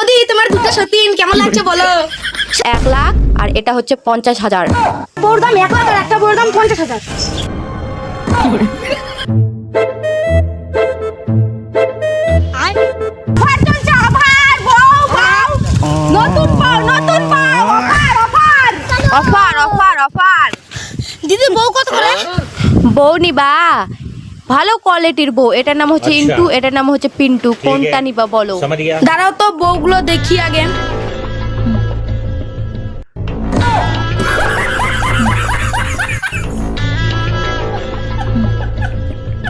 বৌদি তোমার দুটো সতীন কেমন লাগছে বলো? এক লাখ আর এটা হচ্ছে পঞ্চাশ হাজার। বউর দাম এক লাখ আর একটা বউর দাম পঞ্চাশ হাজার। Offer offer offer. দিদি বউ কত করে? বউ নিবা। ভালো কোয়ালিটির বউ। এটার নাম হচ্ছে ইন্টু এটার নাম হচ্ছে পিন্টু। কোনটা নিবা বলো? দাঁড়াও তো বউগুলো দেখি আগে।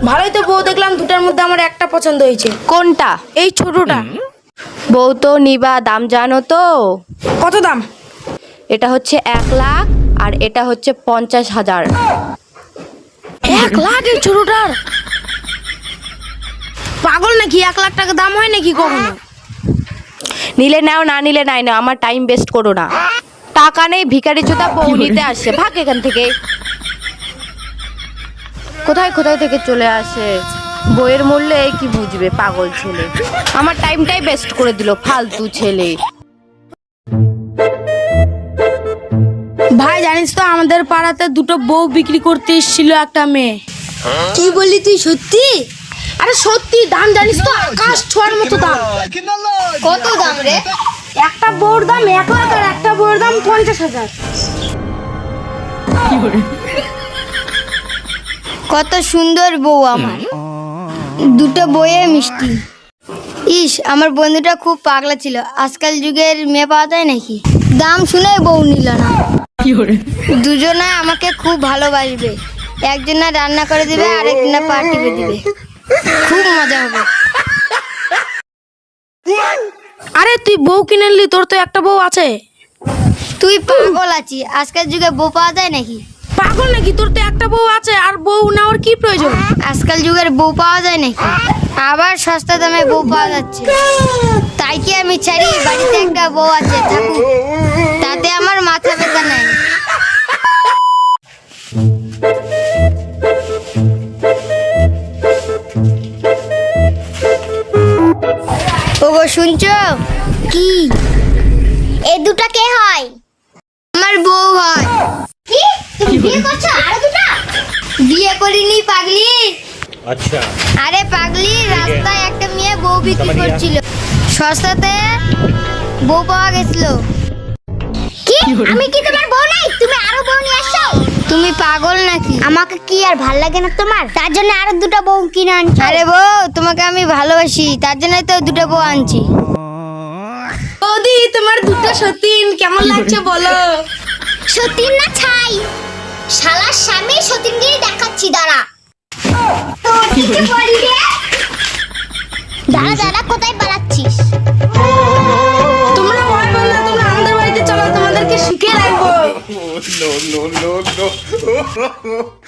ভালোই তো বউ দেখলাম দুটার মধ্যে আমার একটা পছন্দ হয়েছে। কোনটা? এই ছোটটা। বউ তো নিবা দাম জানো তো। কত দাম? এটা হচ্ছে এক লাখ আর এটা হচ্ছে পঞ্চাশ হাজার। এক লাখ এই ছোটটার? পাগল নাকি? এক লাখ টাকা দাম হয় নাকি কখনো? নিলে নাও না নিলে নাই নাও আমার টাইম ওয়েস্ট করো না। টাকা নেই ভিখারি চোদা বউ নিতে আসছে ভাগ এখান থেকে। কোথায় কোথায় থেকে চলে আসে? বইয়ের মূল্যে এই কি বুঝবে পাগল ছেলে? আমার টাইমটাই বেস্ট করে দিল ফালতু ছেলে। ভাই জানিস তো আমাদের পাড়াতে দুটো বউ বিক্রি করতে এসেছিল একটা মেয়ে। কি বললি তুই সত্যি? আরে সত্যি দাম জানিস তো আকাশ ছোঁয়ার মতো দাম। কত দাম রে? একটা বউর দাম এক লাখ আর একটা বউর দাম পঞ্চাশ হাজার। কত সুন্দর বউ আমার। দুটো বইয়ে মিষ্টি। ইস আমার বন্ধুটা খুব পাগলা ছিল। আজকাল যুগের মেয়ে পাওয়া যায় নাকি? দাম শুনে বউ নিল না। দুজনে আমাকে খুব ভালোবাসবে। একজনা রান্না করে দিবে আরেকজনা পা টিপে দিবে। খুব মজা হবে। আরে তুই বউ কিনে নিলি তোর তো একটা বউ আছে। তুই পাগল আছি আজকাল যুগে বউ পাওয়া যায় নাকি? পাগল নাকি? তোর তো একটা বউ আছে আর বউ নেওয়ার কি প্রয়োজন? আজকাল যুগের বউ পাওয়া যায় নাকি? আবার সস্তা দামে বউ পাওয়া যাচ্ছে। তাই কি আমি ছাড়ি? বাড়িতে একটা বউ আছে থাকুক তাতে আমার মাথা শুনছো? কি? এ দুটা কে হয়? আমার বউ হয়। কি? বিয়ে করছ? আরও দুটা? বিয়ে করিনি পাগলি। আচ্ছা। আরে পাগলি রাস্তায় একটা মেয়ে বউ বিক্রি করছিল। সস্তাতে বউ পাওয়া গেছিল। কি? আমি কি তোমার বউ নাই? তুমি আরও বউ নিয়ে আসছো? তুমি পাগল নাকি? আমাকে কি আর ভালো লাগে না তোমার? তার জন্য আরও দুটো বউ কিনে আনছো। আরে বউ তোমাকে আমি ভালোবাসি তার জন্য তো দুটো বউ আনছি। বৌদি তোমার দুটো সতীন কেমন লাগছে বলো? সতীন না ছাই? শালার স্বামী সতীনগিরি দেখাচ্ছি দাঁড়া। দাঁড়া দাঁড়া কোথায় পালাচ্ছিস? তোমরা ভয় পাও না তোমরা আমাদের বাড়িতে চলো তোমাদেরকে শিখে রাখব। No no no no